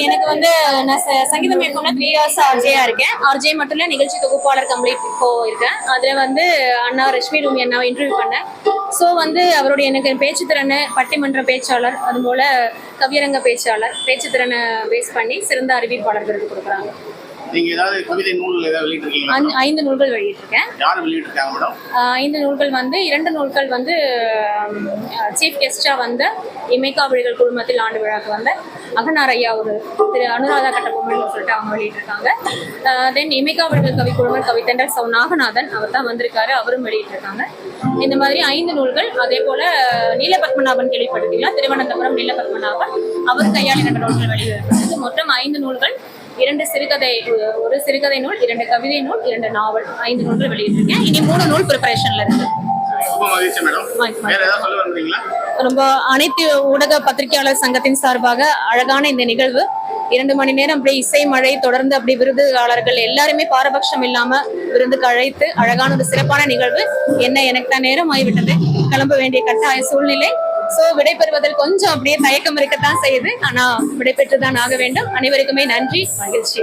எனக்கு வந்து நான் ச- சங்கீதம் மேற்கொண்ட த்ரீ இயர்ஸ் ஆர்ஜேயா இருக்கேன். ஆர்ஜே மட்டும் இல்ல நிகழ்ச்சி தொகுப்பாளர் கம்ப்ளீட் இப்போ இருக்கேன். அதுல வந்து அண்ணா ரஷ்மி ரூமி அண்ணாவை இன்டர்வியூ பண்ணேன். ஸோ வந்து அவருடைய எனக்கு பேச்சு திறனை பட்டிமன்ற பேச்சாளர் அதுபோல கவியரங்க பேச்சாளர் பேச்சு திறனை பேஸ் பண்ணி சிறந்த அறிவிப்பாளர்களுக்கு கொடுக்குறாங்க. நீங்க ஏதாவது கவிதை நூல் ஏதாவது வெளியிட்டிருக்கீங்களா? ஐந்து- நூல்கள் வெளியிட்டிருக்கேன். யார் வெளியிட்டிருக்காங்க மேடம்? ஐந்து நூல்கள் வந்து இரண்டு நூல்கள் வந்து சீஃப் கெஸ்டா வந்த இமைக்கா விழிகள் குழுமத்தில் ஆண்டு விழாக்கு வந்த அகனார் ஐயா ஒரு திரு அனுராதா கட்டபொம்மன் சொல்லிட்டு அவங்க வெளியிட்டிருக்காங்க. தென் இமைக்கா விழிகள் கவி குழுமம் கவித்தண்டர் சௌ நாகநாதன் அவர் தான் வந்திருக்காரு அவரும் வெளியிட்டிருக்காங்க. இந்த மாதிரி ஐந்து நூல்கள் அதே போல நீலபத்மநாபன் கேள்விப்பட்டிருக்கீங்களா? திருவனந்தபுரம் நீலபத்மநாபன் அவர் கையால் இரண்டு நூல்கள் வெளியிட்டிருக்கிறது மொத்தம் ஐந்து நூல்கள் இரண்டு சிறுகதை ஒரு சிறுகதை நூல் இரண்டு கவிதை நூல் இரண்டு நாவல் ஐந்து நூல்கள் வெளியிட்டிருக்கேன். இனி மூணு நூல் ப்ரிப்பரேஷன்ல இருக்கு. ரொம்ப அனைத்து ஊடக பத்திரிகையாளர் சங்கத்தின் சார்பாக அழகான இந்த நிகழ்வு. இரண்டு மணி நேரம் அப்படியே இசை மழை தொடர்ந்து அப்படி விருதுகாரர்கள் எல்லாருமே பாரபட்சம் இல்லாம விருந்துக்கு அழைத்து அழகான ஒரு சிறப்பான நிகழ்வு. என்ன எனக்கு தான் நேரம் ஆகிவிட்டது. கிளம்ப வேண்டிய கட்டாய சூழ்நிலை. சோ விடைபெறுவதில் கொஞ்சம் அப்படியே தயக்கம் இருக்கத்தான் செய்யுது. ஆனா விடைபெற்றுதான் ஆக வேண்டும். அனைவருக்குமே நன்றி. மகிழ்ச்சி.